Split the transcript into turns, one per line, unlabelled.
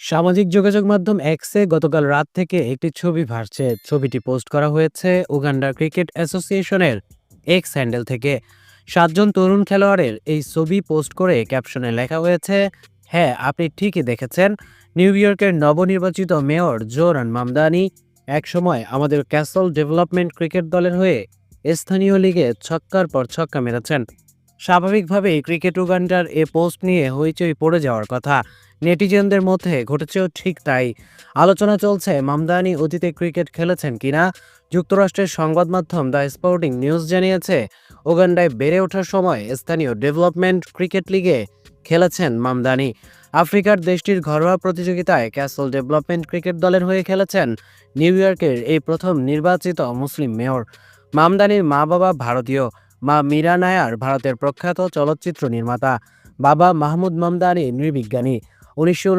সামাজিক যোগাযোগ মাধ্যম এক্সে গতকাল রাত থেকে একটি ছবি ভাসছে। ছবিটি পোস্ট করা হয়েছে উগান্ডা ক্রিকেট অ্যাসোসিয়েশনের এক্স হ্যান্ডেল থেকে। সাতজন তরুণ খেলোয়াড়ের এই ছবি পোস্ট করে ক্যাপশনে লেখা হয়েছে হ্যাঁ আপনি ঠিকই দেখেছেন। নিউ ইয়র্কের নবনির্বাচিত মেয়র জোরান মামদানি একসময় আমাদের ক্যাসল ডেভেলপমেন্ট ক্রিকেট দলের হয়ে স্থানীয় লিগে ছক্কার পর ছক্কা মেরেছেন। স্বাভাবিকভাবেই ক্রিকেট উগান্ডার এ পোস্ট নিয়ে হইচই পড়ে যাওয়ার কথা। নেটিজেনদের মধ্যে ঘটেছেও ঠিক তাই। আলোচনা চলছে মামদানি অতীতে ক্রিকেট খেলেছেন কিনা। যুক্তরাষ্ট্রের সংবাদ মাধ্যম দ্য স্পোর্টিং নিউজ জানিয়েছে ওগান্ডায় বেড়ে ওঠার সময় স্থানীয় ডেভেলপমেন্ট ক্রিকেট লিগে খেলেছেন মামদানি। আফ্রিকার দেশটির ঘরোয়া প্রতিযোগিতায় ক্যাসল ডেভেলপমেন্ট ক্রিকেট দলের হয়ে খেলেছেন নিউ ইয়র্কের এই প্রথম নির্বাচিত মুসলিম মেয়র। মামদানির মা বাবা ভারতীয়। মা মীরা নায়ার ভারতের প্রখ্যাত চলচ্চিত্র নির্মাতা বাবা মাহমুদ মামদানি নৃবিজ্ঞানী। উনিশশো